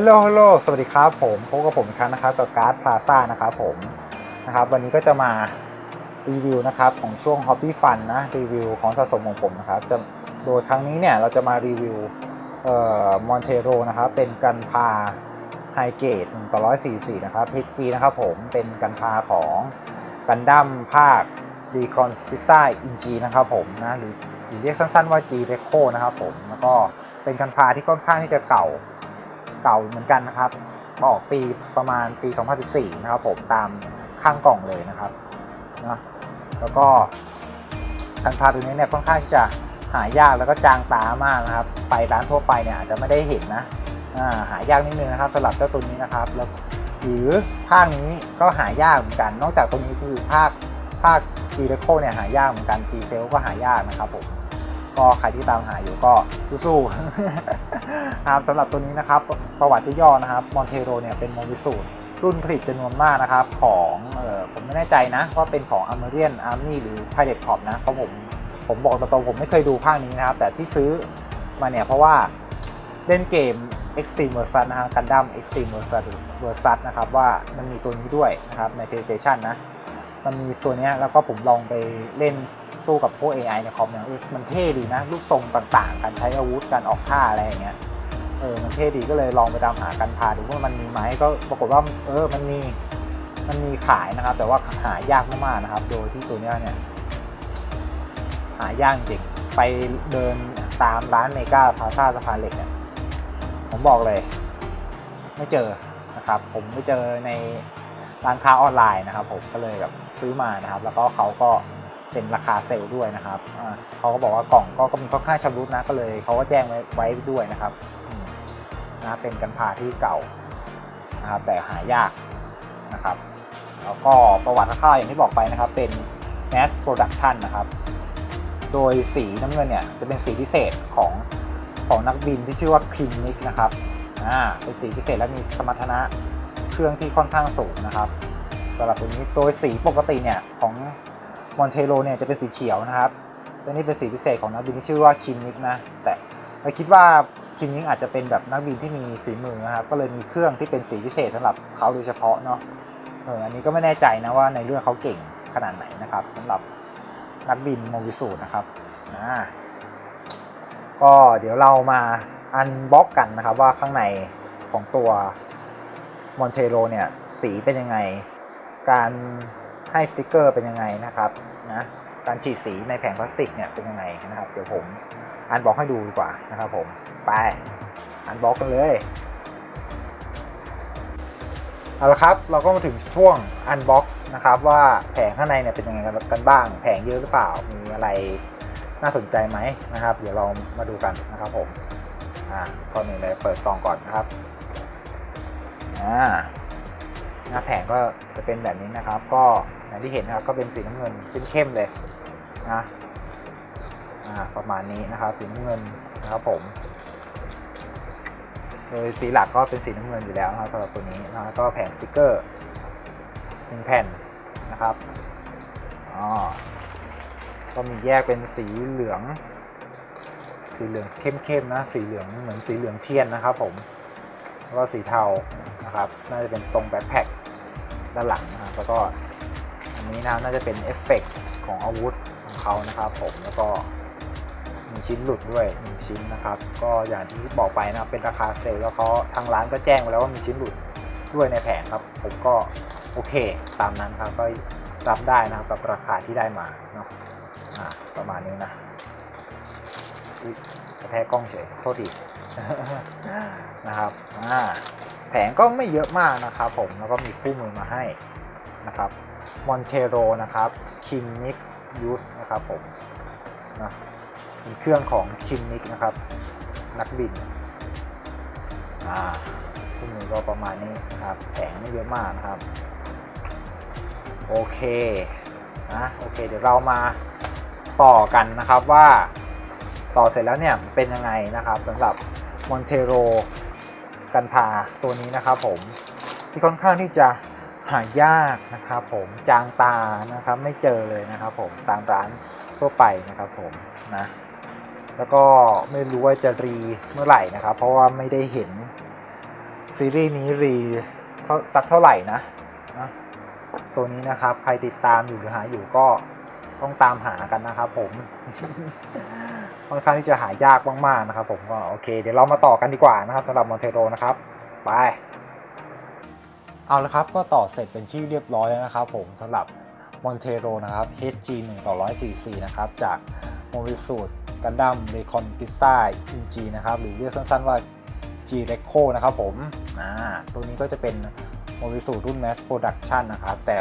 ฮัลโหลฮัลโหลสวัสดีครับผมพบกับผมอีกครั้งนะครับต่อการ์ดพลาซ่านะครับผมนะครับ วันนี้ก็จะมารีวิวนะครับของช่วง Hobby Fun นะรีวิวของสะสมของผมนะครับจะโดยครั้งนี้เนี่ยเราจะมารีวิวเอ่อมอนเทโรนะครับเป็นกันพาไฮเกต1ต่อ144 นะครับ HG นะครับผมเป็นกันพาของกันดั้มภาค d e c o n s t i s t a in G นะครับผมนะหรือหรือเรียกสั้นๆว่า G r e c o นะครับผมแล้วก็เป็นกันพาที่ค่อนข้างที่จะเก่า เก่าเหมือนกันนะครับออกปีประมาณปี 2014 นะครับผมตามข้างกล่องเลยนะครับนะแล้วก็คันพาตัวนี้เนี่ยค่อนข้างที่จะหายากแล้วก็จางตามากนะครับ ไปร้านทั่วไปเนี่ยอาจจะไม่ได้เห็นนะาหายากนิดนึงนะครับสำหรับเจ้าตัวนี้นะครับแล้วหรือภาคนี้ก็หายากเหมือนกัน นอกจากตัวนี้คือภาคภาค G r e c o เนี่ยหายากเหมือนกัน G Cell ก็หายากนะครับผม ก็ใครที่ตามหาอยู่ก็สู้ๆนะครับสำหรับตัวนี้นะครับประวัติย่อนะครับมอนเทโรเนี่ยเป็นโมบิสูตรรุ่นผลิตจำนวนมากนะครับของเออผมไม่แน่ใจนะว่าเป็นของ a m e r i a n Army หรือ Pirate Corp นะเพราะผมผมบอกตรงๆผมไม่เคยดูภาคนี้นะครับ แต่ที่ซื้อมาเนี่ยเพราะว่าเล่นเกม Extreme Versus นะฮะกันดั้ม Extreme Versus Versus นะครับว่ามันมีตัวนี้ด้วยนะครับใน PlayStation นะ มันมีตัวเนี้ยแล้วก็ผมลองไปเล่น สู้กับพวก AI ในคอมเนี่ยเออมันเท่ดีนะ รูปทรงต่างๆ การใช้อาวุธการออกท่าอะไรอย่างเงี้ยเออมันเท่ดีก็เลยลองไปตามหากันพาดูว่ามันมีไหมก็ปรากฏว่าเออมันมีมันมีขายนะครับ แต่ว่าหายากมากๆนะครับ โดยที่ตัวเนี้ยเนี่ยหายากจริงไปเดินตามร้านเมกาพาซาสะพานเหล็กเนี่ยผมบอกเลย ไม่เจอนะครับ ผมไม่เจอในร้านค้าออนไลน์นะครับ ผมก็เลยแบบซื้อมานะครับ แล้วก็เขาก็ เป็นราคาเซลล์ด้วยนะครับเขาก็บอกว่ากล่องก็มีค่อนข้างชำรุดนะก็เลยเขาก็แจ้งไว้ไว้ด้วยนะครับนะเป็นกันพาที่เก่านะครับแต่หายากนะครับ แล้วก็ประวัติค่าอย่างที่บอกไปนะครับ เป็น mass production นะครับ โดยสีน้ำเงินเนี่ยจะเป็นสีพิเศษของของนักบินที่ชื่อว่าคลินนิกนะครับอ่าเป็นสีพิเศษและมีสมรรถนะเครื่องที่ค่อนข้างสูงนะครับสำหรับตัวนี้โดยสีปกติเนี่ยของ มอนเทโรเนี่ยจะเป็นสีเขียวนะครับ ตัวนี้เป็นสีพิเศษของนักบินที่ชื่อว่าคิมนิกนะ แต่เราคิดว่าคิมนิกอาจจะเป็นแบบนักบินที่มีฝีมือนะครับ ก็เลยมีเครื่องที่เป็นสีพิเศษสำหรับเขาโดยเฉพาะเนาะ เออ อันนี้ก็ไม่แน่ใจนะว่าในเรื่องเขาเก่งขนาดไหนนะครับสำหรับนักบินโมบิสูรนะครับอ่าก็เดี๋ยวเรามาอันบ็อกกันนะครับว่าข้างในของตัวมอนเ r โ o เนี่ยสีเป็นยังไง การให้สติกเกอร์เป็นยังไงนะครับ นะการฉีดสีในแผงพลาสติกเนี่ยเป็นยังไงนะครับเดี๋ยวผมอันบล็อกให้ดูดีกว่านะครับผมไปอันบล็อกกันเลยเอาละครับเราก็มาถึงช่วงอันบล็อกนะครับว่าแผงข้างในเนี่ยเป็นยังไงกันบ้าง แผงเยอะหรือเปล่ามีอะไรน่าสนใจไหมนะครับ เดี๋ยวเรามาดูกันนะครับผมอ่าก่อนหนึ่งเลยเปิดกล่องก่อนนะครับอ่าหน้าแผงก็จะเป็นแบบนี้นะครับก็ อย่างที่เห็นนะครับก็เป็นสีน้ำเงินเข้มๆเลยนะประมาณนี้นะครับสีน้ำเงินนะครับผม โดยสีหลักก็เป็นสีน้ำเงินอยู่แล้วนะครับสำหรับตัวนี้นะก็แผ่นสติกเกอร์หนึ่งแผ่นนะครับอ๋อก็มีแยกเป็นสีเหลือง สีเหลืองเข้มๆนะสีเหลืองเหมือนสีเหลืองเทียนนะครับผมแล้วก็สีเทานะครับ น่าจะเป็นตรงแบ็คแพ็คด้านหลังนะครับแล้วก็ นี้นะน่าจะเป็นเอฟเฟกต์ของอาวุธของเขานะครับผมแล้วก็มีชิ้นหลุดด้วยหนึ่งชิ้นนะครับ ก็อย่างที่บอกไปนะครับเป็นราคาเซลล์แล้วเขาทางร้านก็แจ้งไว้แล้วว่ามีชิ้นหลุดด้วยในแผงครับ ผมก็โอเคตามนั้นครับก็รับได้นะครับกับราคาที่ได้มาเนาะประมาณนี้นะกระแทกกล้องเฉยโทษทีนะครับแผงก็ไม่เยอะมากนะครับ ผมแล้วก็มีคู่มือมาให้นะครับ มอนเ r โรนะครับคิมนิกส์ยูสนะครับผมนะเป็นเครื่องของคิมนิกนะครับ นักบินอ่าคู่มือก็ประมาณนี้นะครับแผงไม่เยอะมากนะครับ โอเคนะโอเค เดี๋ยวเรามาต่อกันนะครับว่าต่อเสร็จแล้วเนี่ยเป็นยังไงนะครับสำหรับมอนเ r โรกันพาตัวนี้นะครับผมที่ค่อนข้างที่จะ หายากนะครับผมจางตานะครับไม่เจอเลยนะครับผมตามร้านทั่วไปนะครับผมนะแล้วก็ไม่รู้ว่าจะรีเมื่อไหร่นะครับ เพราะว่าไม่ได้เห็นซีรีส์นี้รีสักเท่าไหร่นะนะตัวนี้นะครับใครติดตามอยู่หรือหาอยู่ก็ต้องตามหากันนะครับผมค่อนข้างที่จะหายากมากๆนะครับ ผมก็โอเค เดี๋ยวเรามาต่อกันดีกว่านะครับสำหรับมอนเทโรนะครับ ไป เอาละครับก็ต่อเสร็จเป็นที่เรียบร้อยแล้วนะครับผมสำหรับมอนเทโรนะครับ HG 1ต่อ144 นะครับ จากโมบิสูดกันดั้มเรคอนกิสตาอินจีนะครับ หรือเรียกสั้นๆว่า G r e c o นะครับผมอ่าตัวนี้ก็จะเป็นโมบิสูดรุ่น Mass Production นะครับ แต่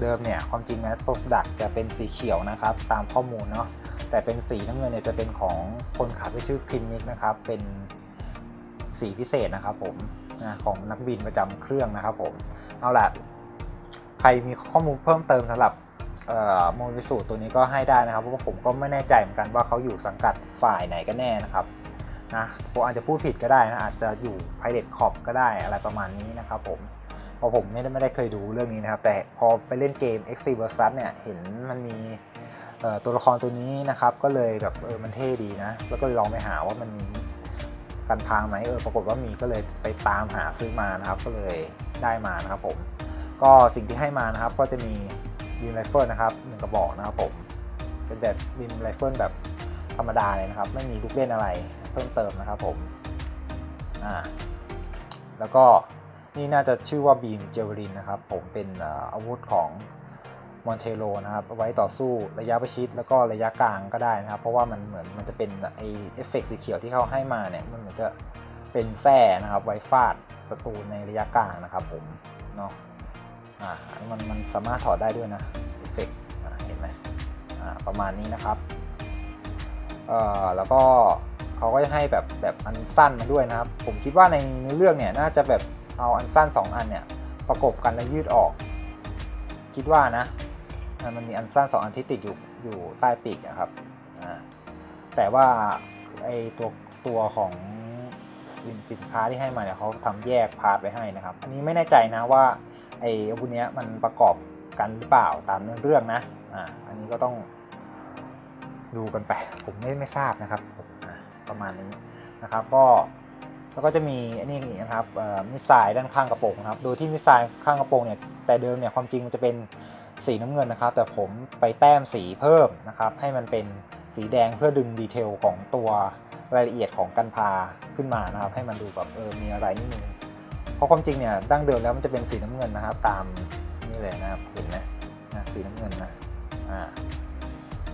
เดิมเนี่ย ความจริง Mass Product จะเป็นสีเขียวนะครับ ตามข้อมูลเนาะแต่เป็นสีน้ำเงินเนี่ยจะเป็นของคนขับที่ชื่อคลินิกนะครับ เป็นสีพิเศษนะครับผม นะของนักบินประจำเครื่องนะครับผมเอาล่ะใครมีข้อมูลเพิ่มเติมสำหรับโมบิสูตัวนี้ก็ให้ได้นะครับเพราะผมก็ไม่แน่ใจเหมือนกันว่าเขาอยู่สังกัดฝ่ายไหนกันแน่นะครับนะผมอาจจะพูดผิดก็ได้นะอาจจะอยู่ Pirate Corp ก็ได้อะไรประมาณนี้นะครับผมเพราะผมไม่ได้ไม่ได้เคยดูเรื่องนี้นะครับ แต่พอไปเล่นเกม x t r e m e Versus เนี่ยเห็นมันมีตัวละครตัวนี้นะครับ ก็เลยแบบเออมันเท่ดีนะ แล้วก็เลยลองไปหาว่ามัน กันพางไหมเออปรากฏว่ามีก็เลยไปตามหาซื้อมานะครับ ก็เลยได้มานะครับผมก็สิ่งที่ให้มานะครับก็จะมีบิมไรเฟิลนะครับหนึ่งกระบอกนะครับผมเป็นแบบบิมไรเฟิลแบบธรรมดาเลยนะครับ ไม่มีลูกเล่นอะไรเพิ่มเติมนะครับผมอ่าแล้วก็นี่น่าจะชื่อว่าบีมเจวลินนะครับ ผมเป็นอาวุธของ มอนเทโ o นะครับไว้ต่อสู้ระยะประชิดแล้วก็ระยะกลางก็ได้นะครับ เพราะว่ามันเหมือนมันจะเป็นไอเอฟเฟกต์สีเขียวที่เขาให้มาเนี่ยมันเหมือนจะเป็นแส้นะครับไว้ฟาดศัตรูในระยะกลางนะครับผมเนาะอ่ามันมันสามารถถอดได้ด้วยนะเอฟเฟกเห็นไหมอ่าประมาณนี้นะครับเอ่อแล้วก็เขาก็จะให้แบบแบบอันสั้นมาด้วยนะครับ ผมคิดว่าในเนื้อเรื่องเนี่ยน่าจะแบบเอาอันสั้น 2 อันเนี่ยประกบกันแล้วยืดออก คิดว่านะ มันมีอันสั้น2อันที่ติดอยู่อยู่ใต้ปีกนะครับแต่ว่าไอตัวตัวของสินสินค้าที่ให้มาเนี่ยเขาทำแยกพาร์ทไว้ให้นะครับ อันนี้ไม่แน่ใจนะว่าไอ้อาวุธเนี้ยมันประกอบกันหรือเปล่าตามเนื้อเรื่องนะอ่าอันนี้ก็ต้องดูกันไป ผมไม่ไม่ทราบนะครับประมาณนี้นะครับ ก็แล้วก็จะมีอันนี้อีกนะครับมิสไซล์ด้านข้างกระโปรงนะครับ โดยที่มิสไซล์ข้างกระโปรงเนี่ยแต่เดิมเนี่ยความจริงมันจะเป็น สีน้ำเงินนะครับ แต่ผมไปแต้มสีเพิ่มนะครับ ให้มันเป็นสีแดงเพื่อดึงดีเทลของตัวรายละเอียดของกันพาขึ้นมานะครับ ให้มันดูแบบเออมีอะไรนิดนึงเพราะความจริงเนี่ยดั้งเดิมแล้วมันจะเป็นสีน้ำเงินนะครับ ตามนี่เลยนะครับเห็นไหมนะสีน้ำเงินนะอ่า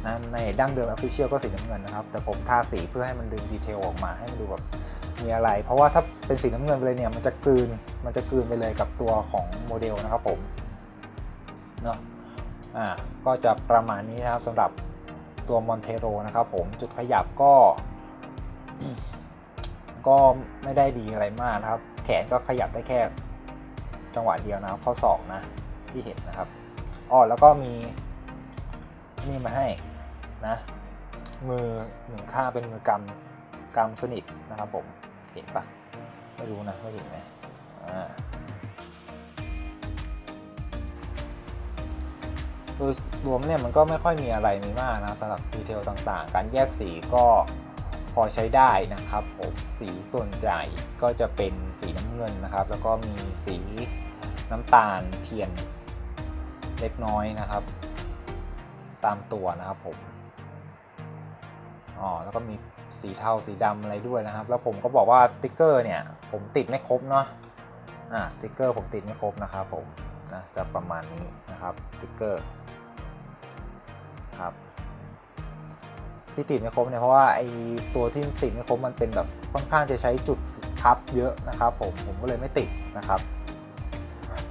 นะในดั้งเดิม Official ก็สีน้ำเงินนะครับ แต่ผมทาสีเพื่อให้มันดึงดีเทลออกมาให้มันดูแบบมีอะไร เพราะว่าถ้าเป็นสีน้ำเงินไปเลยเนี่ยมันจะกลืนมันจะกลืนไปเลยกับตัวของโมเดลนะครับผมเนาะ อ่าก็จะประมาณนี้นะครับสำหรับตัวมอนเทโรนะครับผมจุดขยับก็ ก็ไม่ได้ดีอะไรมากนะครับ แขนก็ขยับได้แค่จังหวะเดียวนะครับข้อศอกนะที่เห็นนะครับอ๋อแล้วก็มีนี่มาให้นะมือหนึ่งข้างเป็นมือกำกำสนิทนะครับผมเห็นปะไม่รู้นะว่าเห็นไหมอ่า โดยรวมเนี่ยมันก็ไม่ค่อยมีอะไรมีมากนะสำหรับดีเทลต่างๆ การแยกสีก็พอใช้ได้นะครับผมสีส่วนใหญ่ก็จะเป็นสีน้ำเงินนะครับ แล้วก็มีสีน้ำตาลเทียนเล็กน้อยนะครับ ตามตัวนะครับผมอ๋อแล้วก็มีสีเทาสีดำอะไรด้วยนะครับ แล้วผมก็บอกว่าสติกเกอร์เนี่ยผมติดไม่ครบเนาะอ่าสติกเกอร์ผมติดไม่ครบนะครับผมนะจะประมาณนี้นะครับสติกเกอร์ ครับ ที่ติดไม่ครบเนี่ยเพราะว่าไอตัวที่ติดไม่ครบมันเป็นแบบค่อนข้างจะใช้จุดทับเยอะนะครับ ผมผมก็เลยไม่ติดนะครับ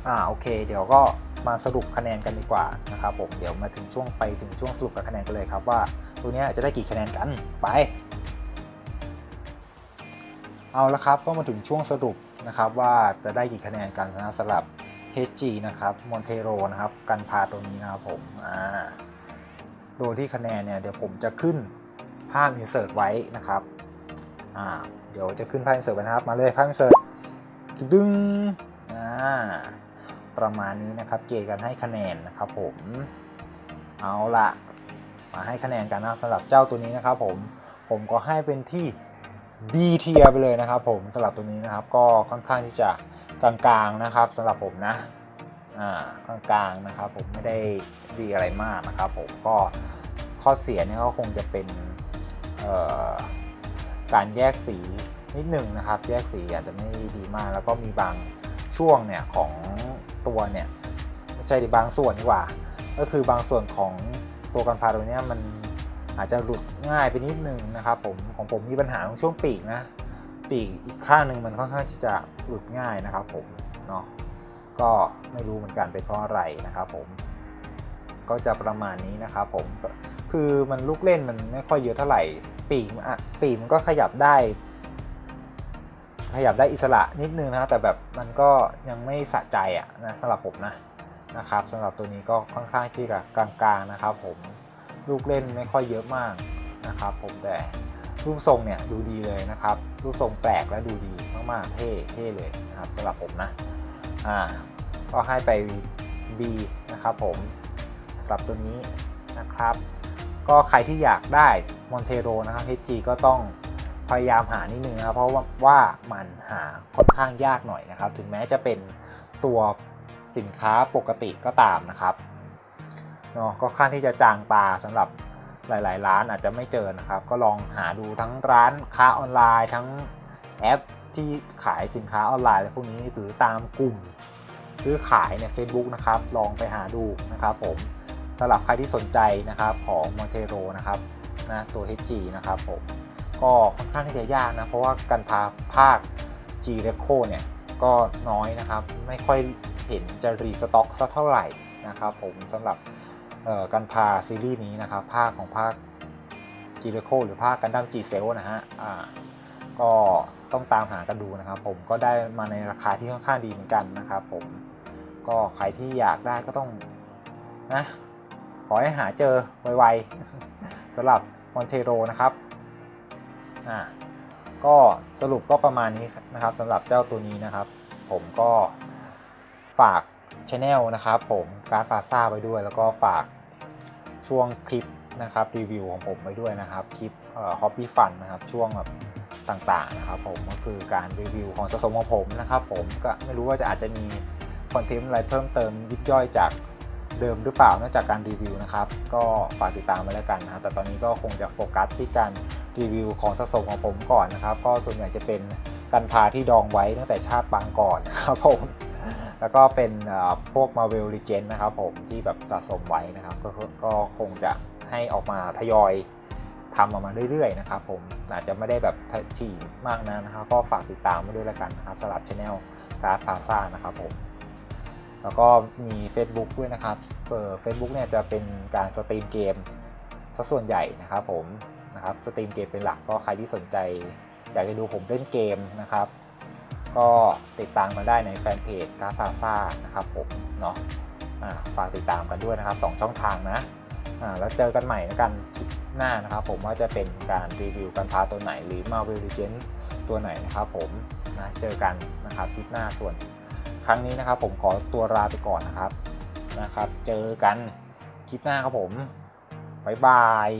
อ่าโอเค เดี๋ยวก็มาสรุปคะแนนกันดีกว่านะครับผมเดี๋ยวมาถึงช่วงไปถึงช่วงสรุปกับคะแนนกันเลยครับว่าตัวนี้จะได้กี่คะแนนกันไป เอาละครับก็มาถึงช่วงสรุปนะครับว่าจะได้กี่คะแนนกันนะสำหรับ HG นะครับ Montero นะครับกันพาตัวนี้นะครับผมอ่า โดยที่คะแนนเนี่ยเดี๋ยวผมจะขึ้นภาพ insert ไว้นะครับอ่าเดี๋ยวจะขึ้นภาพ insert ไว้นะครับ มาเลยภาพ insert ดึงอ่าประมาณนี้นะครับ เกณฑ์กันให้คะแนนนะครับผมเอาละมาให้คะแนนกันนะสำหรับเจ้าตัวนี้นะครับผมผมก็ให้เป็นที่ B เทียไปเลยนะครับผมสำหรับตัวนี้นะครับก็ค่อนข้างที่จะกลางๆนะครับสำหรับผมนะ กลางๆนะครับผมไม่ได้ดีอะไรมากนะครับผมก็ข้อเสียเนี่ยก็คงจะเป็นการแยกสีนิดหนึ่งนะครับ แยกสีอาจจะไม่ดีมาก แล้วก็มีบางช่วงเนี่ยของตัวเนี่ยไม่ใช่ดิบางส่วนดีกว่า ก็คือบางส่วนของตัวกันพาตัวเนี้ยมันอาจจะหลุดง่ายไปนิดนึงนะครับผมของผมมีปัญหาตรงช่วงปีกนะ ปีกอีกข้างหนึ่งมันค่อนข้างที่จะหลุดง่ายนะครับผมเนาะ ก็ไม่รู้เหมือนกันเป็นเพราะอะไรนะครับผมก็จะประมาณนี้นะครับผมคือมันลูกเล่นมันไม่ค่อยเยอะเท่าไหร่ ปีกมันอะปีกมันก็ขยับได้ ขยับได้อิสระนิดนึงนะแต่แบบมันก็ยังไม่สะใจอะนะสำหรับผมนะนะครับสำหรับตัวนี้ก็ค่อนข้างที่จะกลางๆนะครับ ผมลูกเล่นไม่ค่อยเยอะมากนะครับ ผมแต่รูปทรงเนี่ยดูดีเลยนะครับ รูปทรงแปลกและดูดีมากๆเท่เท่เลยนะครับสำหรับผมนะ อ่าก็ให้ไป B นะครับผมสำหรับตัวนี้นะครับ ก็ใครที่อยากได้มอนเทโรนะครับ HG ก็ต้องพยายามหานิดนึงนะครับเพราะว่าว่ามันหาค่อนข้างยากหน่อยนะครับ ถึงแม้จะเป็นตัวสินค้าปกติก็ตามนะครับเนาะก็ค่อนที่จะจางตาสำหรับหลาย ๆ ร้านอาจจะไม่เจอนะครับ ก็ลองหาดูทั้งร้านค้าออนไลน์ทั้งแอป ที่ขายสินค้าออนไลน์อะไรพวกนี้หรือตามกลุ่ม ซื้อขายใน Facebook นะครับ ลองไปหาดูนะครับผมสำหรับใครที่สนใจนะครับของ Montero นะครับนะตัว HG นะครับผมก็ค่อนข้างที่จะยากนะ เพราะว่าการพาภาค G r e c o เนี่ยก็น้อยนะครับ ไม่ค่อยเห็นจะรีสต็อกสักเท่าไหร่นะครับผมสำหรับการพาซีรีส์นี้นะครับ ภาคของภาค G r e c o หรือภาคกันดั้ม G Cell นะฮะก็ ต้องตามหากันดูนะครับ ผมก็ได้มาในราคาที่ค่อนข้างดีเหมือนกันนะครับ ผมก็ใครที่อยากได้ก็ต้องนะขอให้หาเจอไวๆสำหรับมอนเทโรนะครับอ่าก็สรุปก็ประมาณนี้นะครับสำหรับเจ้าตัวนี้นะครับ ผมก็ฝากช n e l นะครับผมการ์ดพาซาไว้ด้วย แล้วก็ฝากช่วงคลิปนะครับรีวิวของผมไว้ด้วยนะครับ คลิปเอ่อ hobby fun นะครับช่วงแบบ ต่างๆนะครับผมก็คือการรีวิวของสะสมของผมนะครับผมก็ไม่รู้ว่าจะอาจจะมีคอนเทนต์อะไรเพิ่มเติมยิบย่อยจากเดิมหรือเปล่านอกจากการรีวิวนะครับก็ฝากติดตามไว้แล้วกันนะครับแต่ตอนนี้ก็คงจะโฟกัสที่การรีวิวของสะสมของผมก่อนนะครับก็ส่วนใหญ่จะเป็นกันพาที่ดองไว้ตั้งแต่ชาติปางก่อนนะครับผมแล้วก็เป็นพวก Marvel Legends นะครับผมที่แบบสะสมไว้นะครับก็คงจะให้ออกมาทยอย ทำออกมาเรื่อยๆนะครับผมอาจจะไม่ได้แบบถี่มากนะนะครับก็ฝากติดตามมาด้วยแล้วกันนะครับสำหรับช anel การ์ดพาซ่านะครับผมแล้วก็มี Facebook ด้วยนะครับเออ Facebook เนี่ยจะเป็นการสตรีมเกมซะส่วนใหญ่นะครับผมนะครับสตรีมเกมเป็นหลักก็ใครที่สนใจ อยากจะดูผมเล่นเกมนะครับ ก็ติดตามมาได้ในแฟนเพจการ์ดพาซ่านะครับผมเนาะฝากติดตามกันด้วยนะครับ 2 ช่องทางนะ แล้วเจอกันใหม่นะกันคลิปหน้านะครับผมว่าจะเป็นการรีวิวการพาตัวไหนหรือ Marvel Legends ตัวไหนนะครับผมนะเจอกันนะครับคลิปหน้าส่วนครั้งนี้นะครับ ผมขอตัวลาไปก่อนนะครับนะครับ เจอกันคลิปหน้าครับผมบ๊ายบาย